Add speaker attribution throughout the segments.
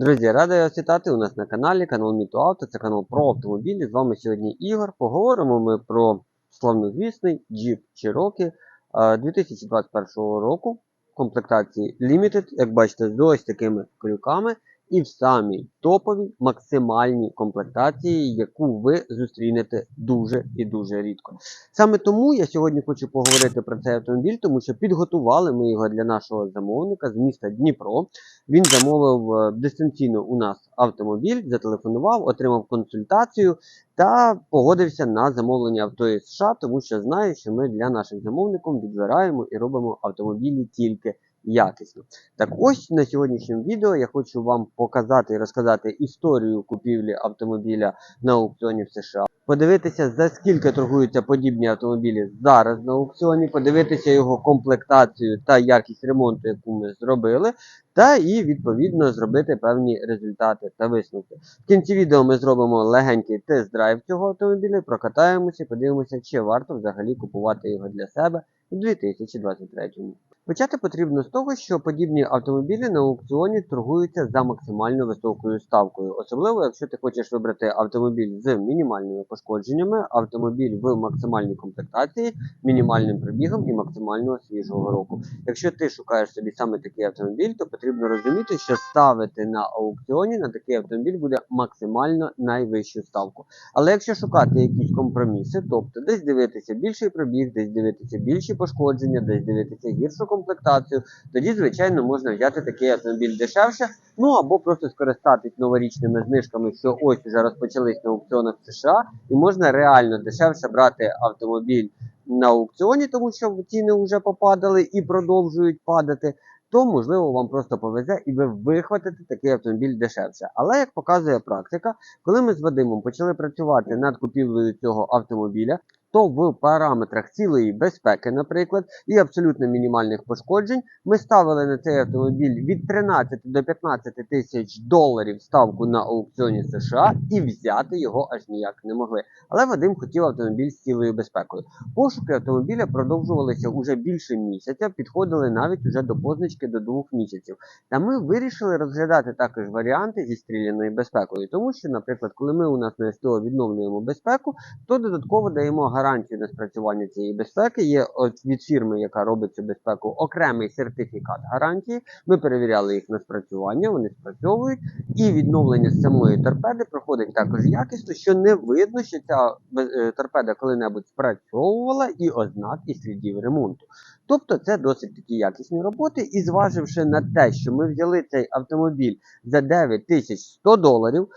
Speaker 1: Друзі, радий вас вітати у нас на каналі, канал Міто Авто, це канал про автомобілі. З вами сьогодні Ігор. Поговоримо ми про славнозвісний Jeep Cherokee е, 2021 року комплектації Limited, як бачите, з ось такими крюками і в самій топовій максимальній комплектації, яку ви зустрінете дуже і дуже рідко. Саме тому я сьогодні хочу поговорити про цей автомобіль, тому що підготували ми його для нашого замовника з міста Дніпро. Він замовив е, дистанційно у нас автомобіль, зателефонував, отримав консультацію та погодився на замовлення авто із США, тому що знає, що ми для наших замовників відбираємо і робимо автомобілі тільки якісно. Так ось на сьогоднішньому відео я хочу вам показати і розказати історію купівлі автомобіля на аукціоні в США. Подивитися, за скільки торгуються подібні автомобілі зараз на аукціоні, подивитися його комплектацію та якість ремонту, яку ми зробили, та і відповідно зробити певні результати та висновки. В кінці відео ми зробимо легенький тест-драйв цього автомобіля, прокатаємося, подивимося, чи варто взагалі купувати його для себе у 2023 році. Почати потрібно з того, що подібні автомобілі на аукціоні торгуються за максимально високою ставкою, особливо якщо ти хочеш вибрати автомобіль з мінімальними пошкодженнями, автомобіль в максимальній комплектації, мінімальним пробігом і максимального свіжого року. Якщо ти шукаєш собі саме такий автомобіль, то потрібно розуміти, що ставити на аукціоні на такий автомобіль буде максимально найвищу ставку. Але якщо шукати якісь компроміси, тобто десь дивитися більший пробіг, десь дивитися більші пошкодження, десь дивитися гіршу комплектацію, тоді, звичайно, можна взяти такий автомобіль дешевше, ну або просто скористатись новорічними знижками, що ось вже розпочались на аукціонах США, і можна реально дешевше брати автомобіль на аукціоні, тому що ціни вже попадали і продовжують падати. То можливо вам просто повезе і ви вихватите такий автомобіль дешевше. Але як показує практика, коли ми з Вадимом почали працювати над купівлею цього автомобіля, то в параметрах цілої безпеки, наприклад, і абсолютно мінімальних пошкоджень, ми ставили на цей автомобіль від 13 до 15 тисяч доларів ставку на аукціоні США і взяти його аж ніяк не могли. Але Вадим хотів автомобіль з цілою безпекою. Пошуки автомобіля продовжувалися уже більше місяця, підходили навіть уже до позначки до двох місяців. Та ми вирішили розглядати також варіанти зі стріляною безпекою, тому що, наприклад, коли ми у нас на СТО відновлюємо безпеку, то додатково даємо гарантію на спрацювання цієї безпеки. Є от від фірми, яка робить цю безпеку, окремий сертифікат гарантії. Ми перевіряли їх на спрацювання, вони спрацьовують, і відновлення самої торпеди проходить також якісно, що не видно, що ця е, торпеда коли-небудь спрацьовувала і ознак і слідів ремонту. Тобто це досить такі якісні роботи, і зваживши на те, що ми взяли цей автомобіль за 9100 доларів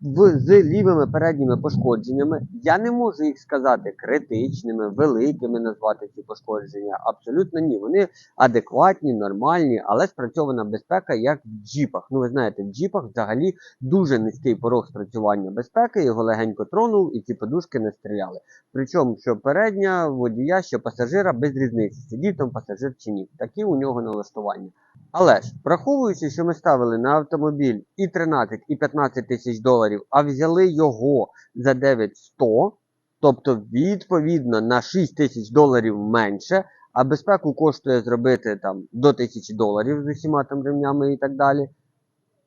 Speaker 1: в, з лівими передніми пошкодженнями, я не можу їх сказати критичними, великими назвати ці пошкодження. Абсолютно ні. Вони адекватні, нормальні, але спрацьована безпека, як в джіпах. Ну, ви знаєте, в джіпах взагалі дуже низький порог спрацювання безпеки, його легенько тронув і ці подушки не стріляли. Причому, що передня водія, що пасажира без різниці, сидів там пасажир чи ні. Такі у нього налаштування. Але ж, враховуючи, що ми ставили на автомобіль і 13, і 15 тисяч доларів, а взяли його за 9100, тобто відповідно на 6 тисяч доларів менше, а безпеку коштує зробити там до 1000 доларів з усіма там ремнями і так далі,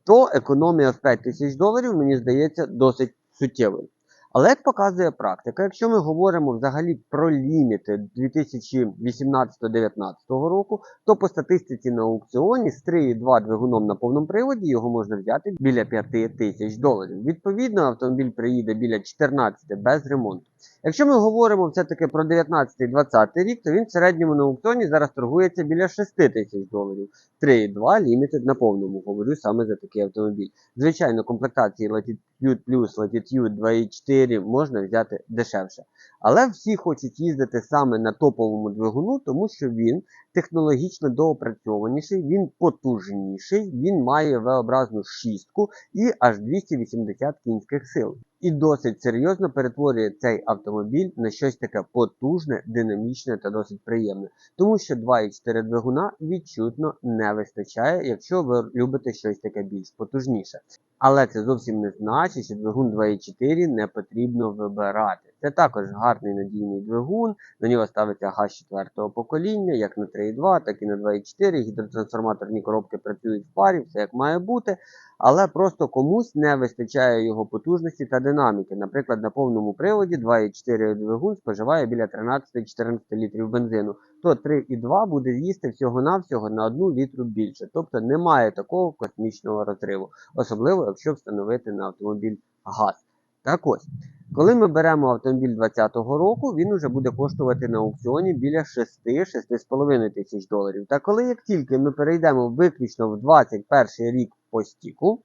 Speaker 1: то економія в 5 тисяч доларів, мені здається, досить суттєвою. Але як показує практика, якщо ми говоримо взагалі про ліміти 2018-2019 року, то по статистиці на аукціоні з 3,2 двигуном на повному приводі його можна взяти біля 5 тисяч доларів. Відповідно, автомобіль приїде біля 14 без ремонту. Якщо ми говоримо все-таки про 19-20 рік, то він в середньому на аукціоні зараз торгується біля 6 тисяч доларів. 3,2 лімітед на повному, говорю саме за такий автомобіль. Звичайно, комплектації Latitude Plus, Latitude 2.4 можна взяти дешевше. Але всі хочуть їздити саме на топовому двигуну, тому що він технологічно доопрацьованіший, він потужніший, він має V-образну шістку і аж 280 кінських сил. І досить серйозно перетворює цей автомобіль на щось таке потужне, динамічне та досить приємне. Тому що 2,4 двигуна відчутно не вистачає, якщо ви любите щось таке більш потужніше. Але це зовсім не значить, що двигун 2,4 не потрібно вибирати. Це також гарний надійний двигун, на нього ставиться газ 4 покоління, як на 3,2, так і на 2,4. Гідротрансформаторні коробки працюють в парі, все як має бути. Але просто комусь не вистачає його потужності та динаміки. Наприклад, на повному приводі 2,4 двигун споживає біля 13-14 літрів бензину, то 3,2 буде їсти всього-навсього на 1 літру більше. Тобто немає такого космічного розриву, особливо якщо встановити на автомобіль газ. Так ось, коли ми беремо автомобіль 2020 року, він вже буде коштувати на аукціоні біля 6-6,5 тисяч доларів. Та коли як тільки ми перейдемо виключно в 2021 рік по стіку,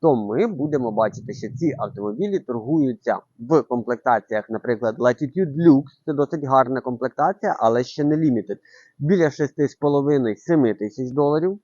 Speaker 1: то ми будемо бачити, що ці автомобілі торгуються в комплектаціях, наприклад, Latitude Lux, це досить гарна комплектація, але ще не Limited, біля 6,5-7 тисяч доларів.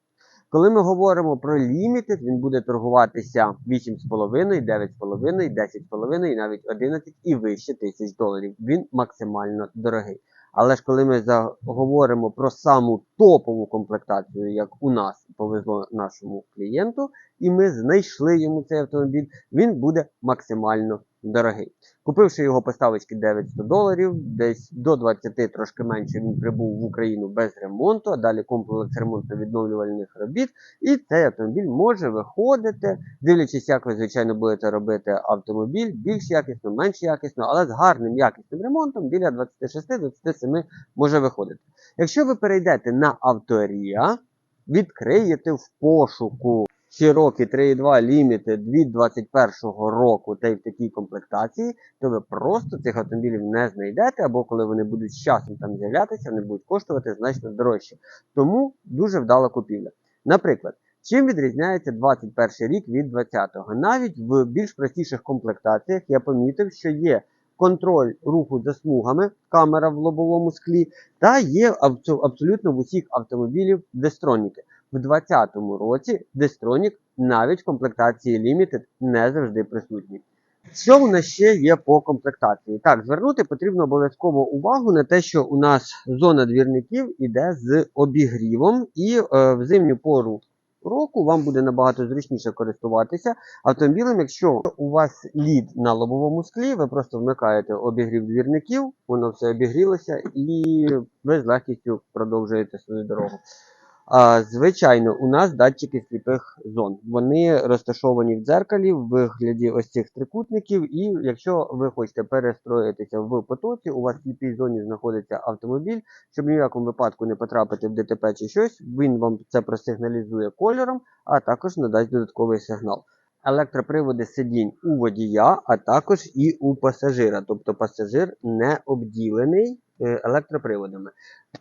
Speaker 1: Коли ми говоримо про Limited, він буде торгуватися 8,5, 9,5, 10,5 і навіть 11 і вище тисяч доларів. Він максимально дорогий. Але ж коли ми заговоримо про саму топову комплектацію, як у нас повезло нашому клієнту, і ми знайшли йому цей автомобіль, він буде максимально дорогий. Купивши його поставочки 900 доларів, десь до 20 трошки менше він прибув в Україну без ремонту, а далі комплекс ремонтно-відновлювальних робіт. І цей автомобіль може виходити, дивлячись, як ви, звичайно, будете робити автомобіль, більш якісно, менш якісно, але з гарним якісним ремонтом біля 26-27 може виходити. Якщо ви перейдете на авторія, відкриєте в пошуку Cherokee 3.2 Limited від 2021 року та й в такій комплектації, то ви просто цих автомобілів не знайдете, або коли вони будуть з часом там з'являтися, вони будуть коштувати значно дорожче. Тому дуже вдала купівля. Наприклад, чим відрізняється 21 рік від 20-го? Навіть в більш простіших комплектаціях я помітив, що є контроль руху за смугами, камера в лобовому склі, та є абсолютно в усіх автомобілів дестроніки. В 2020 році Дестронік навіть в комплектації Limited не завжди присутній. Що у нас ще є по комплектації? Так, звернути потрібно обов'язково увагу на те, що у нас зона двірників іде з обігрівом, і е, в зимню пору року вам буде набагато зручніше користуватися автомобілем, якщо у вас лід на лобовому склі, ви просто вмикаєте обігрів двірників, воно все обігрілося, і ви з легкістю продовжуєте свою дорогу. Звичайно, у нас датчики сліпих зон. Вони розташовані в дзеркалі в вигляді ось цих трикутників. І якщо ви хочете перестроїтися в потоці, у вас в сліпій зоні знаходиться автомобіль, щоб ні в якому випадку не потрапити в ДТП чи щось, він вам це просигналізує кольором, а також надасть додатковий сигнал. Електроприводи сидінь у водія, а також і у пасажира. Тобто пасажир не обділений електроприводами.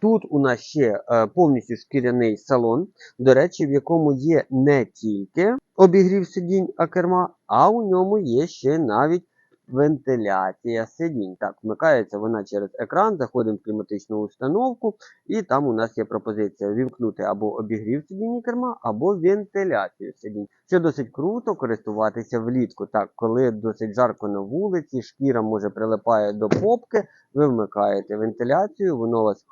Speaker 1: Тут у нас ще е, повністю шкіряний салон, до речі, в якому є не тільки обігрів сидінь, а керма, а у ньому є ще навіть вентиляція сидінь. Так, вмикається вона через екран, заходимо в кліматичну установку, і там у нас є пропозиція вімкнути або обігрів сидінь керма, або вентиляцію сидінь. Що досить круто користуватися влітку. Так, коли досить жарко на вулиці, шкіра може прилипає до попки, ви вмикаєте вентиляцію, воно вас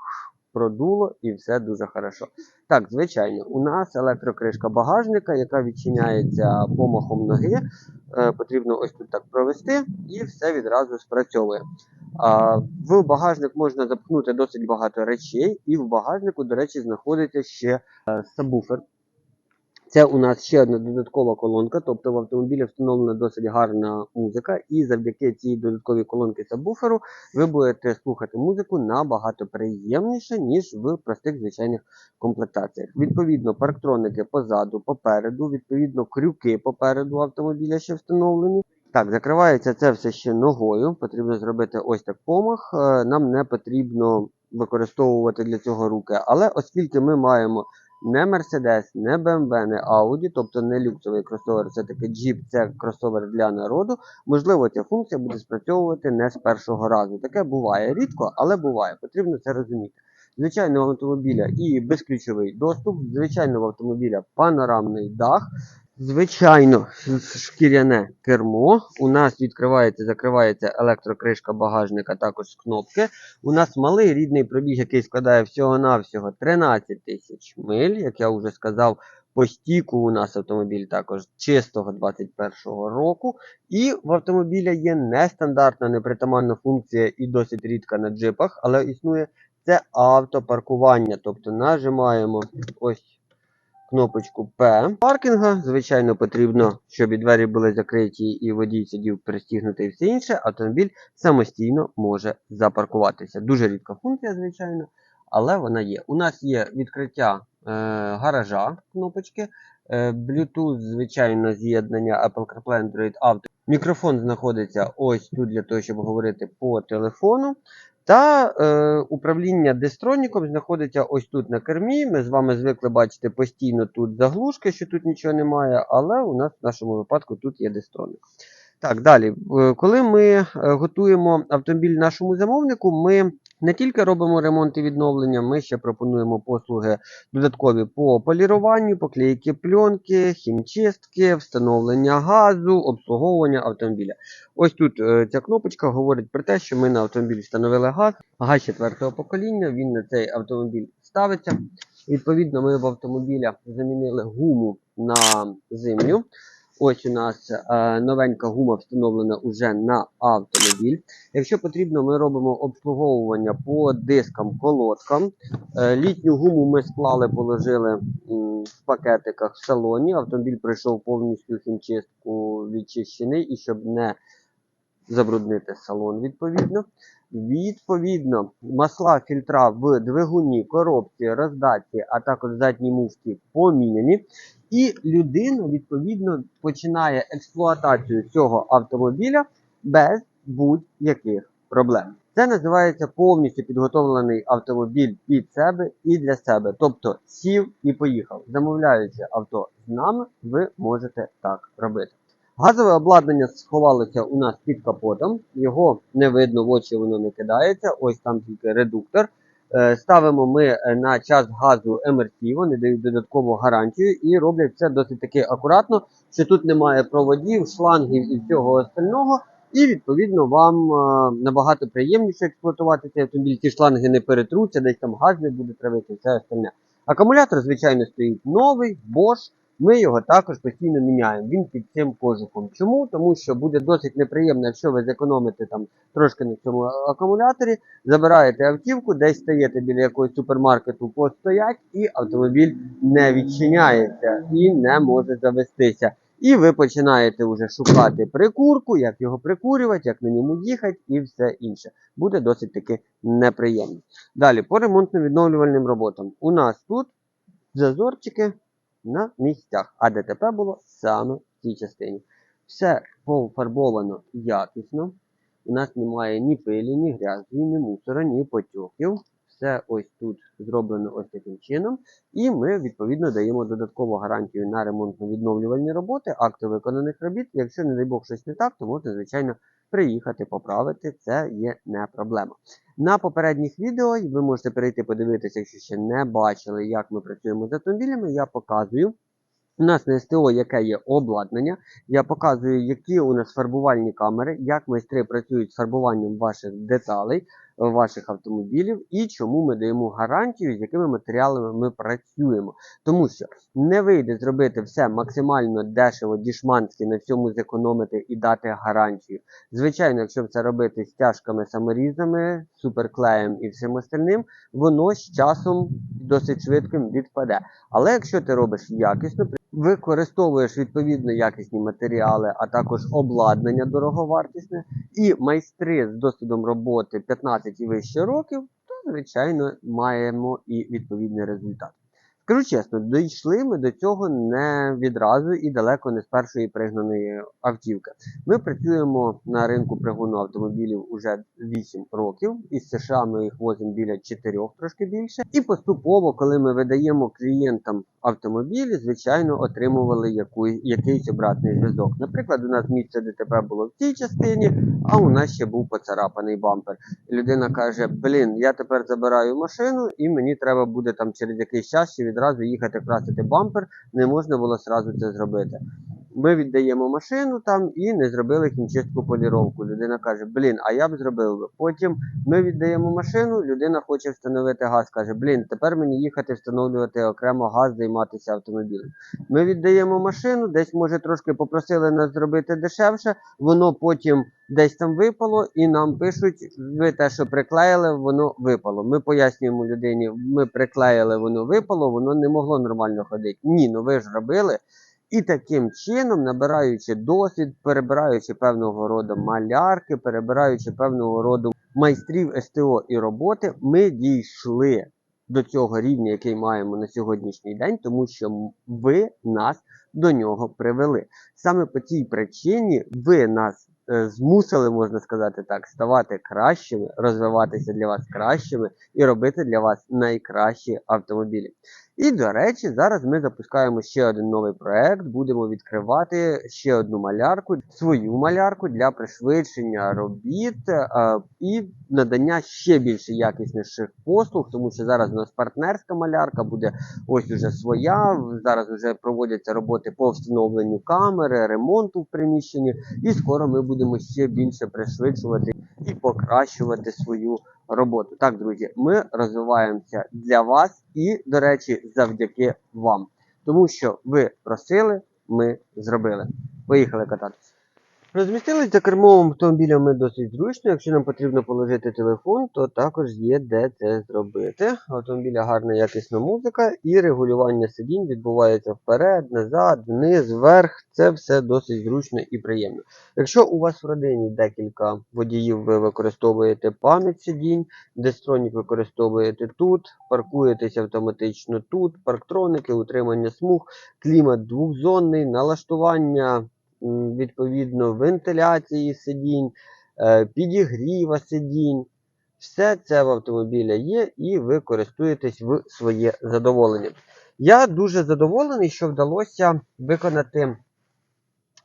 Speaker 1: продуло і все дуже хорошо. Так, звичайно, у нас електрокришка багажника, яка відчиняється помахом ноги. Е, потрібно ось тут так провести, і все відразу спрацьовує. А, в багажник можна запхнути досить багато речей, і в багажнику, до речі, знаходиться ще е, сабвуфер. Це у нас ще одна додаткова колонка, тобто в автомобілі встановлена досить гарна музика, і завдяки цій додатковій колонці сабвуферу ви будете слухати музику набагато приємніше, ніж в простих звичайних комплектаціях. Відповідно, парктроники позаду, попереду, відповідно, крюки попереду автомобіля ще встановлені. Так, закривається це все ще ногою. Потрібно зробити ось так помах. Е, Нам не потрібно використовувати для цього руки. Але оскільки ми маємо не Mercedes, не BMW, не Audi, тобто не люксовий кросовер, це таки Jeep, це кросовер для народу. Можливо, ця функція буде спрацьовувати не з першого разу. Таке буває рідко, але буває. Потрібно це розуміти. Звичайно, в автомобіля і безключовий доступ, звичайно, в автомобіля панорамний дах. Звичайно, шкіряне кермо. У нас відкривається, закривається електрокришка багажника також кнопки. У нас малий рідний пробіг, який складає всього-навсього 13 тисяч миль, як я вже сказав. По стіку у нас автомобіль також чистого 21-го року. І в автомобіля є нестандартна непритаманна функція і досить рідка на джипах, але існує це автопаркування. Тобто нажимаємо ось кнопочку П паркінга. Звичайно, потрібно, щоб і двері були закриті, і водій сидів пристігнутий і все інше. Автомобіль самостійно може запаркуватися. Дуже рідка функція, звичайно, але вона є. У нас є відкриття е, гаража кнопочки, е, Bluetooth, звичайно, з'єднання Apple CarPlay Android Auto. Мікрофон знаходиться ось тут для того, щоб говорити по телефону. Та е, управління дестроніком знаходиться ось тут на кермі. Ми з вами звикли бачити постійно тут заглушки, що тут нічого немає, але у нас в нашому випадку тут є дестронік. Так, далі. Е, Коли ми е, готуємо автомобіль нашому замовнику, ми не тільки робимо ремонт і відновлення, ми ще пропонуємо послуги додаткові по поліруванню, поклейки пленки, хімчистки, встановлення газу, обслуговування автомобіля. Ось тут е, ця кнопочка говорить про те, що ми на автомобіль встановили газ, газ четвертого покоління, він на цей автомобіль ставиться. Відповідно, ми в автомобіля замінили гуму на зимню. Ось у нас е, новенька гума встановлена уже на автомобіль. Якщо потрібно, ми робимо обслуговування по дискам, колодкам. Е, літню гуму ми склали, положили м, в пакетиках в салоні. Автомобіль пройшов повністю хімчистку відчищений і щоб не забруднити салон, відповідно. Відповідно, масла фільтра в двигуні, коробці, роздатці, а також задній муфті поміняні. І людина, відповідно, починає експлуатацію цього автомобіля без будь-яких проблем. Це називається повністю підготовлений автомобіль під себе і для себе. Тобто сів і поїхав. Замовляючи авто з нами, ви можете так робити. Газове обладнання сховалося у нас під капотом, його не видно, в очі воно не кидається. Ось там тільки редуктор. Е, Ставимо ми е, на час газу МРТ, вони дають додаткову гарантію і роблять це досить таки акуратно, що тут немає проводів, шлангів і всього остального. І відповідно вам е, набагато приємніше експлуатувати цей автомобіль. Ці шланги не перетруться, десь там газ не буде травити, все остальне. Акумулятор, звичайно, стоїть новий, Bosch. Ми його також постійно міняємо. Він під цим кожухом. Чому? Тому що буде досить неприємно, якщо ви зекономите там трошки на цьому акумуляторі, забираєте автівку, десь стаєте біля якогось супермаркету, постоять, і автомобіль не відчиняється і не може завестися. І ви починаєте вже шукати прикурку, як його прикурювати, як на ньому їхати і все інше. Буде досить таки неприємно. Далі, по ремонтно-відновлювальним роботам. У нас тут зазорчики на місцях, а ДТП було саме в цій частині. Все пофарбовано якісно. У нас немає ні пилі, ні грязі, ні мусора, ні потьоків. Все ось тут зроблено ось таким чином. І ми, відповідно, даємо додаткову гарантію на ремонтно-відновлювальні роботи, акти виконаних робіт. Якщо, не дай Бог, щось не так, то можна, звичайно, приїхати, поправити. Це є не проблема. На попередніх відео ви можете перейти подивитися, якщо ще не бачили, як ми працюємо з автомобілями. Я показую. У нас на СТО яке є обладнання. Я показую, які у нас фарбувальні камери, як майстри працюють з фарбуванням ваших деталей, ваших автомобілів і чому ми даємо гарантію, з якими матеріалами ми працюємо. Тому що не вийде зробити все максимально дешево, дішманськи, на всьому зекономити і дати гарантію. Звичайно, якщо це робити стяжками, саморізами, суперклеєм і всім остальним, воно з часом досить швидким відпаде. Але якщо ти робиш якісно, використовуєш відповідно якісні матеріали, а також обладнання дороговартісне, і майстри з досвідом роботи 15 і вище років, то, звичайно, маємо і відповідний результат. Скажу чесно, дійшли ми до цього не відразу і далеко не з першої пригнаної автівки. Ми працюємо на ринку пригону автомобілів уже 8 років. Із США ми їх возимо біля 4, трошки більше. І поступово, коли ми видаємо клієнтам автомобілі, звичайно, отримували яку, якийсь обратний зв'язок. Наприклад, у нас місце ДТП було в цій частині, а у нас ще був поцарапаний бампер. Людина каже: Блін, я тепер забираю машину, і мені треба буде там через якийсь час ще відразу їхати красити бампер. Не можна було зразу це зробити. Ми віддаємо машину там і не зробили хімчистку поліровку. Людина каже, блін, а я б зробив би. Потім ми віддаємо машину, людина хоче встановити газ, каже, блін, тепер мені їхати встановлювати окремо газ, займатися автомобілем. Ми віддаємо машину, десь може трошки попросили нас зробити дешевше, воно потім десь там випало, і нам пишуть, ви те, що приклеїли, воно випало. Ми пояснюємо людині, ми приклеїли, воно випало, воно не могло нормально ходити. Ні, ну ви ж робили. І таким чином, набираючи досвід, перебираючи певного роду малярки, перебираючи певного роду майстрів СТО і роботи, ми дійшли до цього рівня, який маємо на сьогоднішній день, тому що ви нас до нього привели. Саме по цій причині ви нас е, змусили, можна сказати так, ставати кращими, розвиватися для вас кращими і робити для вас найкращі автомобілі. І, до речі, зараз ми запускаємо ще один новий проект. Будемо відкривати ще одну малярку, свою малярку для пришвидшення робіт е, і надання ще більше якісніших послуг, тому що зараз у нас партнерська малярка буде ось уже своя. Зараз вже проводяться роботи по встановленню камери, ремонту в приміщенні, і скоро ми будемо ще більше пришвидшувати і покращувати свою роботу. Так, друзі, ми розвиваємося для вас і, до речі, завдяки вам. Тому що ви просили, ми зробили. Поїхали кататися. Кермом автомобіля ми досить зручно. Якщо нам потрібно положити телефон, то також є де це зробити. Автомобіля гарна якісна музика і регулювання сидінь відбувається вперед, назад, вниз, вверх. Це все досить зручно і приємно. Якщо у вас в родині декілька водіїв, ви використовуєте пам'ять сидінь, дестронік використовуєте тут, паркуєтесь автоматично тут, парктроники, утримання смуг, клімат двохзонний, налаштування відповідно вентиляції сидінь, е, підігріва сидінь. Все це в автомобіля є, і ви користуєтесь в своє задоволення. Я дуже задоволений, що вдалося виконати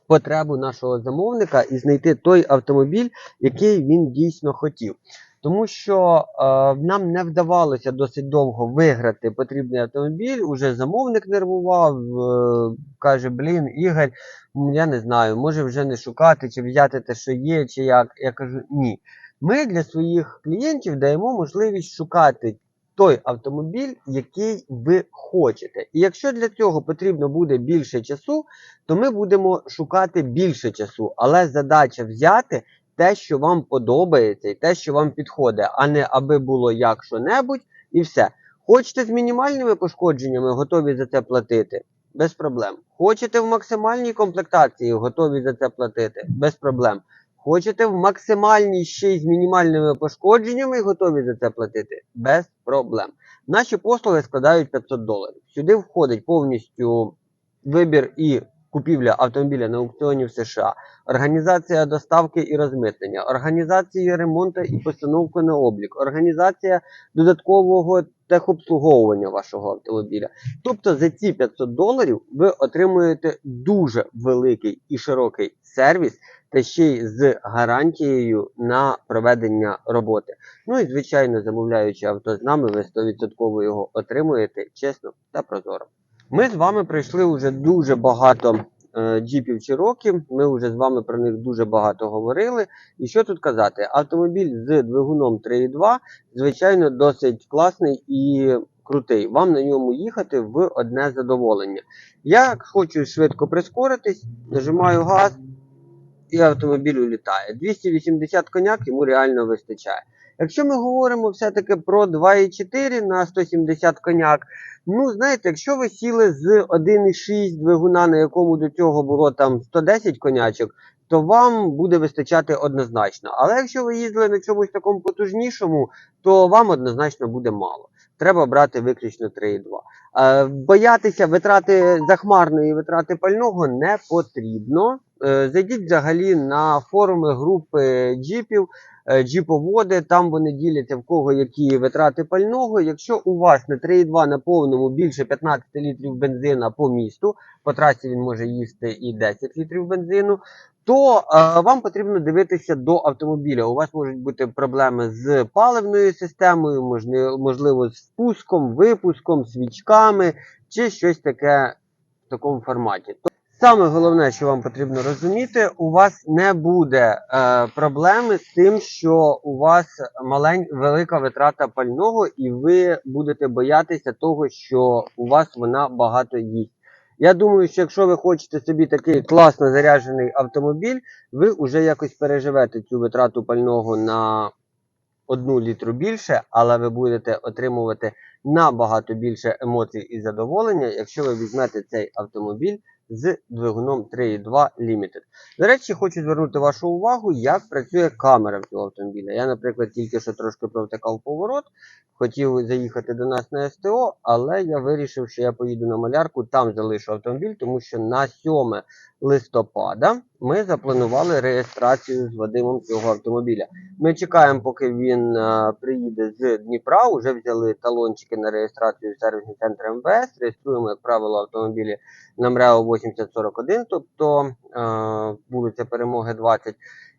Speaker 1: потребу нашого замовника і знайти той автомобіль, який він дійсно хотів. Тому що е, нам не вдавалося досить довго виграти потрібний автомобіль. Уже замовник нервував, е, каже: Блін, Ігор, я не знаю, може вже не шукати, чи взяти те, що є, чи як. Я кажу, ні. Ми для своїх клієнтів даємо можливість шукати той автомобіль, який ви хочете. І якщо для цього потрібно буде більше часу, то ми будемо шукати більше часу. Але задача взяти те, що вам подобається, і те, що вам підходить, а не аби було як що-небудь, і все. Хочете з мінімальними пошкодженнями, готові за це платити? Без проблем. Хочете в максимальній комплектації, готові за це платити? Без проблем. Хочете в максимальній ще й з мінімальними пошкодженнями готові за це платити? Без проблем. Наші послуги складають 500 доларів. Сюди входить повністю вибір і купівля автомобіля на аукціоні в США, організація доставки і розмитнення, організація ремонту і постановки на облік, організація додаткового техобслуговування вашого автомобіля. Тобто за ці 500 доларів ви отримуєте дуже великий і широкий сервіс, та ще й з гарантією на проведення роботи. Ну і звичайно, замовляючи авто з нами, ви 100% його отримуєте чесно та прозоро. Ми з вами пройшли вже дуже багато е, джіпів Cherokee, Ми вже з вами про них дуже багато говорили. І що тут казати? Автомобіль з двигуном 3.2, звичайно, досить класний і крутий. Вам на ньому їхати в одне задоволення. Я хочу швидко прискоритись, нажимаю газ, і автомобіль улітає. 280 коняк йому реально вистачає. Якщо ми говоримо все-таки про 2,4 на 170 коняк, ну знаєте, якщо ви сіли з 1,6 двигуна, на якому до цього було там 110 конячок, то вам буде вистачати однозначно. Але якщо ви їздили на чомусь такому потужнішому, то вам однозначно буде мало. Треба брати виключно 3,2. Е, боятися витрати захмарної витрати пального не потрібно. Е, зайдіть взагалі на форуми групи джіпів, е, джіповоди, там вони діляться в кого які витрати пального. Якщо у вас на 3,2 на повному більше 15 літрів бензина по місту, по трасі він може їсти і 10 літрів бензину, то е, вам потрібно дивитися до автомобіля. У вас можуть бути проблеми з паливною системою, можливо, можливо з впуском, випуском, свічками чи щось таке в такому форматі. Саме головне, що вам потрібно розуміти, у вас не буде е, проблеми з тим, що у вас малень, велика витрата пального, і ви будете боятися того, що у вас вона багато їсть. Я думаю, що якщо ви хочете собі такий класно заряджений автомобіль, ви вже якось переживете цю витрату пального на одну літру більше, але ви будете отримувати набагато більше емоцій і задоволення, якщо ви візьмете цей автомобіль з двигуном 3.2 Limited. До речі, хочу звернути вашу увагу, як працює камера в цього автомобіля. Я, наприклад, тільки що трошки провтикав поворот, хотів заїхати до нас на СТО, але я вирішив, що я поїду на малярку, там залишу автомобіль, тому що на 7 листопада ми запланували реєстрацію з Вадимом цього автомобіля. Ми чекаємо, поки він е, приїде з Дніпра. Уже взяли талончики на реєстрацію в сервісний центр МВС. Реєструємо, як правило, автомобілі на МРЕО 8041, тобто е, вулиця Перемоги 20.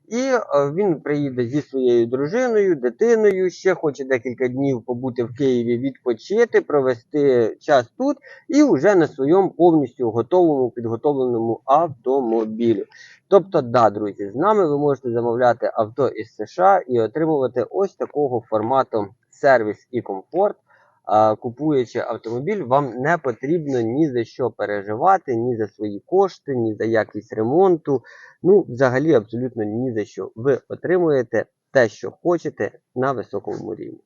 Speaker 1: І е, він приїде зі своєю дружиною, дитиною, ще хоче декілька днів побути в Києві, відпочити, провести час тут і вже на своєму повністю готовому підготовленому автомобілю. Тобто, да, друзі, з нами ви можете замовляти авто із США і отримувати ось такого формату сервіс і комфорт. Купуючи автомобіль, вам не потрібно ні за що переживати, ні за свої кошти, ні за якість ремонту. Ну, взагалі, абсолютно ні за що. Ви отримуєте те, що хочете на високому рівні.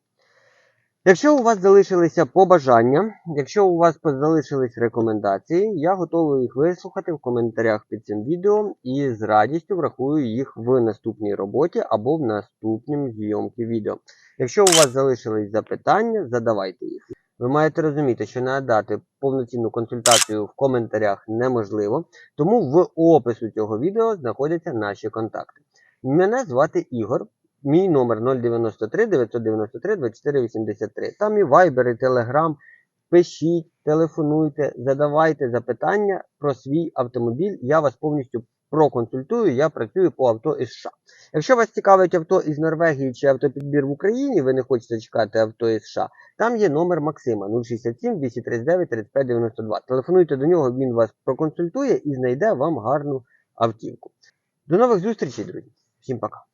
Speaker 1: Якщо у вас залишилися побажання, якщо у вас залишились рекомендації, я готовий їх вислухати в коментарях під цим відео і з радістю врахую їх в наступній роботі або в наступнім зйомці відео. Якщо у вас залишились запитання, задавайте їх. Ви маєте розуміти, що надати повноцінну консультацію в коментарях неможливо, тому в опису цього відео знаходяться наші контакти. Мене звати Ігор. Мій номер 093 993 2483. Там і Viber, і Telegram. Пишіть, телефонуйте, задавайте запитання про свій автомобіль. Я вас повністю проконсультую. Я працюю по авто із США. Якщо вас цікавить авто із Норвегії чи автопідбір в Україні, ви не хочете чекати авто із США, там є номер Максима 067 239 35 92. Телефонуйте до нього, він вас проконсультує і знайде вам гарну автівку. До нових зустрічей, друзі. Всім пока.